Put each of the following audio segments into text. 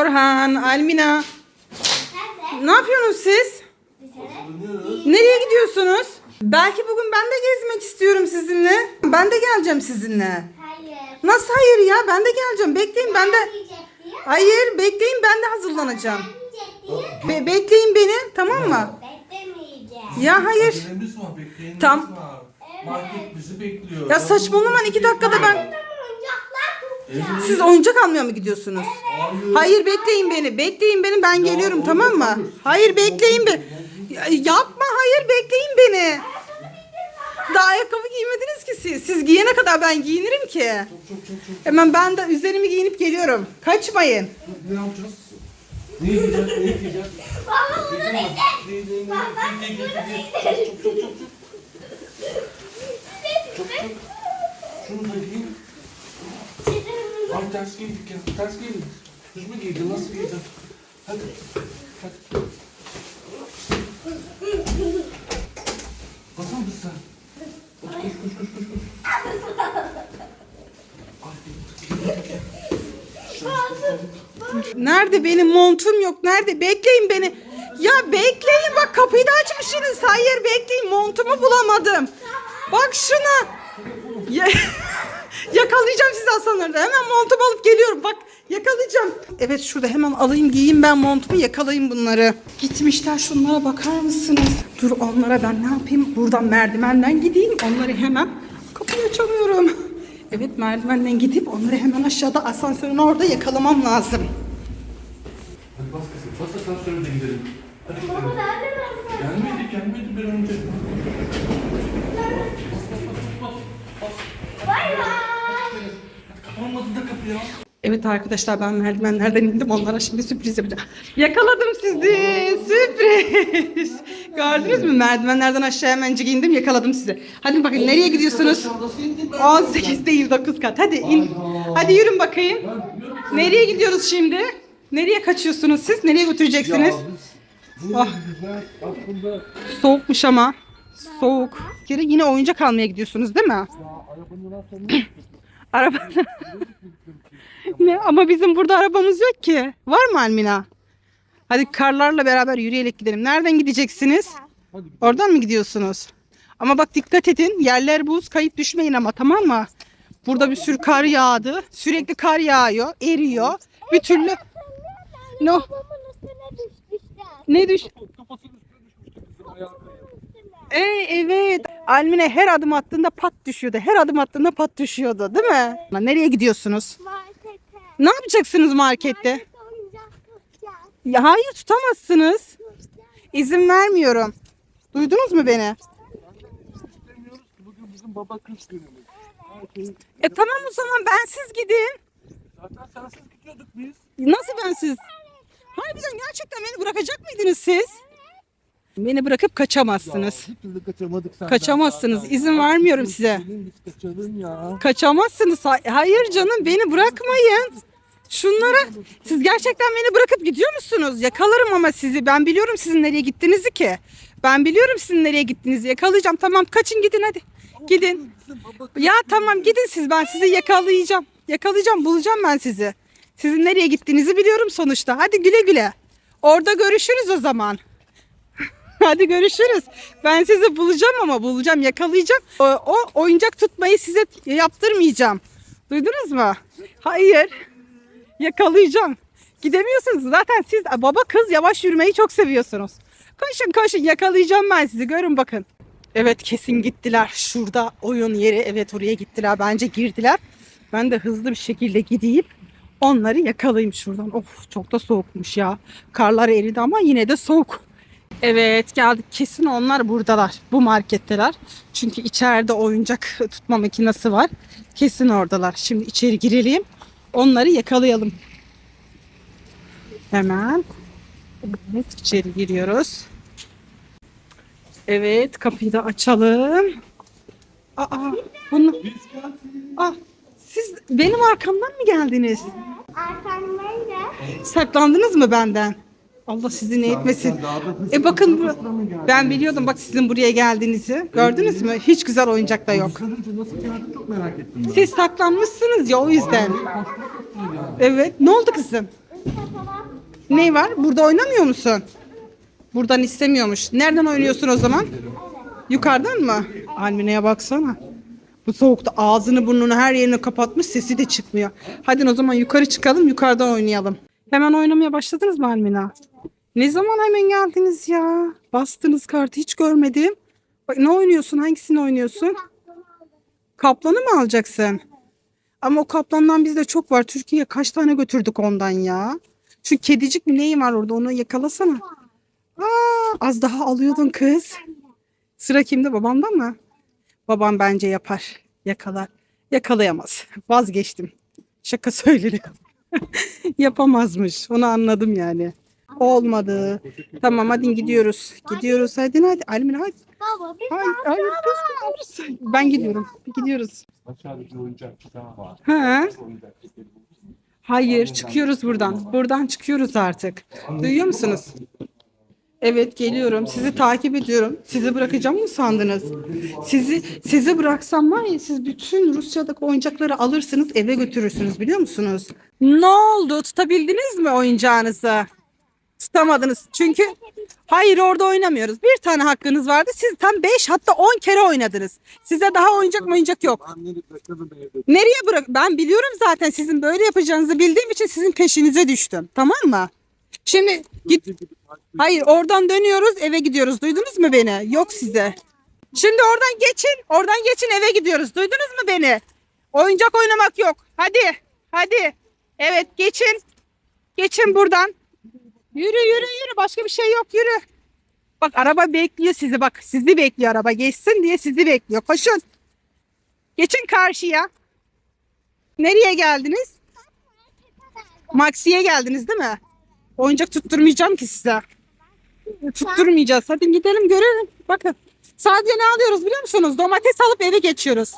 Orhan, Almina. Nerede? Ne yapıyorsunuz siz? Nereye gidiyorsunuz? Belki bugün ben de gezmek istiyorum sizinle. Ben de geleceğim sizinle. Hayır. Nasıl hayır ya? Ben de geleceğim. Bekleyin ben de. Hayır bekleyin ben de hazırlanacağım. Be- bekleyin beni tamam mı? Beklemeyeceğim. Ya hayır. Tam-. Market bizi bekliyor. Ya saçmalaman iki dakikada ben... Siz oyuncak almaya mı gidiyorsunuz? Hayır. Hayır bekleyin beni. Bekleyin beni ben geliyorum tamam mı? Hayır bekleyin beni. Ya, Yapma hayır bekleyin beni. Daha ayakkabı giymediniz ki siz. Siz giyene kadar ben giyinirim ki. Çok çok çok. Hemen ben de üzerimi giyinip geliyorum. Kaçmayın. Ne yapacağız? Ne yiyeceğiz? Ne yiyeceğiz? Baba bunu da çok çok çok. Çok çok. Şunu da giyin. Ay ters giydik ya. Ters giydik. Düz mü giydin? Nasıl giydin? Hadi. Hadi. Basar mısın sen? Koş koş koş koş. koş. Nerede benim montum yok? Nerede? Bekleyin beni. Ya bekleyin bak kapıyı da açmışsınız. Hayır bekleyin montumu bulamadım. Bak şuna. Ya, yakalayacağım sizi Hasan orada. Hemen montumu alıp geliyorum. Bak yakalayacağım. Evet şurada hemen alayım giyeyim ben montumu yakalayayım bunları. Gitmişler şunlara bakar mısınız? Dur onlara ben ne yapayım? Buradan merdivenden gideyim. Onları hemen kapıyı açamıyorum. Evet merdivenden gidip onları hemen aşağıda asansörün orada yakalamam lazım. Hadi bas kızım. Bas asansöre de gidelim. Hadi gidelim. Baba nerede ben Gelmedi gelmedi bir önce. Evet arkadaşlar ben merdivenlerden indim onlara şimdi sürpriz yapacağım. Yakaladım sizi. Sürpriz. Gördünüz mü merdivenlerden aşağı hemencik indim yakaladım sizi. Hadi bakın nereye gidiyorsunuz? 18 değil 9 kat. Hadi in. Hadi yürün bakayım. Nereye gidiyoruz şimdi? Nereye kaçıyorsunuz siz? Nereye götüreceksiniz? Ah. Soğukmuş ama. Soğuk. Geri yine oyuncak almaya gidiyorsunuz değil mi? arabanın. Ne? Ama bizim burada arabamız yok ki. Var mı Almina? Hadi karlarla beraber yürüyerek gidelim. Nereden gideceksiniz? Oradan mı gidiyorsunuz? Ama bak dikkat edin. Yerler buz. Kayıp düşmeyin ama tamam mı? Burada bir sürü kar yağdı. Sürekli kar yağıyor. Eriyor. Bir türlü... No. Ne düş... Ee, evet. Almine her adım attığında pat düşüyordu. Her adım attığında pat düşüyordu. Değil mi? Nereye gidiyorsunuz? Ne yapacaksınız markette? Ya hayır tutamazsınız. İzin vermiyorum. Duydunuz mu beni? Bugün bizim baba kız günümüz. E tamam o zaman bensiz gidin. Zaten sensiz gidiyorduk biz. Nasıl bensiz? Harbiden gerçekten beni bırakacak mıydınız siz? Beni bırakıp kaçamazsınız. Bir türlü kaçamadık senden. Kaçamazsınız. zaten. İzin vermiyorum size. Kaçalım ya. Kaçamazsınız. Ha- Hayır canım beni bırakmayın. Şunlara siz gerçekten beni bırakıp gidiyor musunuz? Yakalarım ama sizi. Ben biliyorum sizin nereye gittiğinizi ki. Ben biliyorum sizin nereye gittiğinizi. Yakalayacağım. Tamam kaçın gidin hadi. Gidin. Ya tamam gidin siz ben sizi yakalayacağım. Yakalayacağım bulacağım ben sizi. Sizin nereye gittiğinizi biliyorum sonuçta. Hadi güle güle. Orada görüşürüz o zaman. Hadi görüşürüz. Ben sizi bulacağım ama bulacağım yakalayacağım. O, o oyuncak tutmayı size yaptırmayacağım. Duydunuz mu? Hayır. Yakalayacağım. Gidemiyorsunuz. Zaten siz baba kız yavaş yürümeyi çok seviyorsunuz. Koşun koşun yakalayacağım ben sizi. Görün bakın. Evet kesin gittiler. Şurada oyun yeri. Evet oraya gittiler. Bence girdiler. Ben de hızlı bir şekilde gideyim. Onları yakalayayım şuradan. Of çok da soğukmuş ya. Karlar eridi ama yine de soğuk. Evet geldik. Kesin onlar buradalar. Bu marketteler. Çünkü içeride oyuncak tutma makinesi var. Kesin oradalar. Şimdi içeri girelim. Onları yakalayalım. Hemen. Evet içeri giriyoruz. Evet kapıyı da açalım. Aa, bunu... Ah, siz benim arkamdan mı geldiniz? Arkamdaydı. Saklandınız mı benden? Allah sizi ne etmesin. E bakın bu- ben biliyordum bak sizin buraya geldiğinizi. Gördünüz mü? Hiç güzel oyuncak da yok. Nasıl geldi çok merak ettim ben. Siz saklanmışsınız ya o yüzden. Evet. Ne oldu kızım? Ne var? Burada oynamıyor musun? Buradan istemiyormuş. Nereden oynuyorsun o zaman? Yukarıdan mı? Almine'ye baksana. Bu soğukta ağzını burnunu her yerini kapatmış sesi de çıkmıyor. Hadi o zaman yukarı çıkalım yukarıdan oynayalım. Hemen oynamaya başladınız mı Almina? Ne zaman hemen geldiniz ya? Bastınız kartı hiç görmedim. Bak ne oynuyorsun? Hangisini oynuyorsun? Kaplanı mı alacaksın? Ama o kaplandan bizde çok var. Türkiye'ye kaç tane götürdük ondan ya? Şu kedicik mi neyi var orada onu yakalasana. Aa, az daha alıyordun kız. Sıra kimde babamda mı? Babam bence yapar. Yakalar. Yakalayamaz. Vazgeçtim. Şaka söyledim. Yapamazmış. Onu anladım yani. Olmadı. Tamam hadi gidiyoruz. Gidiyoruz. Hadi hadi. Almin hadi. Baba biz Hayır, hayır kız gidiyoruz. Ben gidiyorum. Gidiyoruz. Oyuncak var. Ha? Oyuncak. Hayır çıkıyoruz buradan. Buradan çıkıyoruz artık. Duyuyor musunuz? Evet geliyorum. Sizi takip ediyorum. Sizi bırakacağım mı sandınız? Sizi sizi bıraksam var ya siz bütün Rusya'daki oyuncakları alırsınız eve götürürsünüz biliyor musunuz? Ne oldu? Tutabildiniz mi oyuncağınızı? Tutamadınız. Çünkü hayır orada oynamıyoruz. Bir tane hakkınız vardı. Siz tam 5 hatta 10 kere oynadınız. Size daha oyuncak mı oyuncak yok. Nereye bırak? Ben biliyorum zaten sizin böyle yapacağınızı bildiğim için sizin peşinize düştüm. Tamam mı? Şimdi git. Hayır oradan dönüyoruz eve gidiyoruz. Duydunuz mu beni? Yok size. Şimdi oradan geçin. Oradan geçin eve gidiyoruz. Duydunuz mu beni? Oyuncak oynamak yok. Hadi. Hadi. Evet geçin. Geçin buradan. Yürü yürü yürü. Başka bir şey yok yürü. Bak araba bekliyor sizi bak. Sizi bekliyor araba. Geçsin diye sizi bekliyor. Koşun. Geçin karşıya. Nereye geldiniz? Maxi'ye geldiniz değil mi? Oyuncak tutturmayacağım ki size. Tutturmayacağız. Hadi gidelim görelim. Bakın. Sadece ne alıyoruz biliyor musunuz? Domates alıp eve geçiyoruz.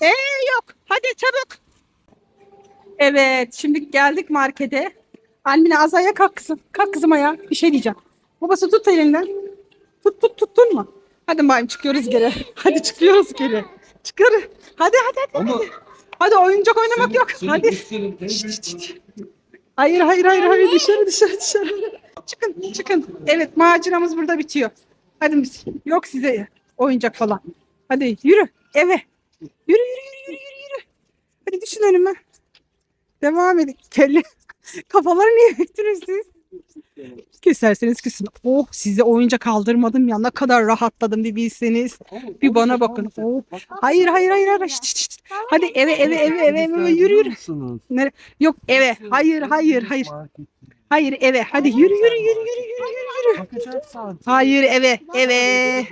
Ee yok. Hadi çabuk. Evet. Şimdi geldik markete. Almine az ayağa kalk kızım. Kalk kızım ayağa. Bir şey diyeceğim. Babası tut elinden. Tut tut tuttun mu? Hadi bayım çıkıyoruz geri. Hadi çıkıyoruz geri. Çıkar. Hadi hadi hadi. Ama hadi. Hadi oyuncak oynamak yok. Seni Hadi. en büyük- Hayır hayır hayır hayır dışarı dışarı dışarı. Çıkın çıkın. Evet maceramız burada bitiyor. Hadi biz. Yok size oyuncak falan. Hadi yürü eve. Yürü yürü yürü yürü yürü yürü. Hadi düşün önüme. Devam edin. Kelle. Kafaları niye büktünüz? Keserseniz kesin. Oh size oyuncak aldırmadım ya ne kadar rahatladım bir bilseniz. Bir bana bakın. Oh. Hayır hayır hayır hayır. Şişt, şişt. Hadi eve eve eve eve eve yürü yürü. Nere? Yok eve. Hayır hayır hayır. Hayır eve. Hadi yürü yürü yürü yürü yürü yürü. Hayır eve eve.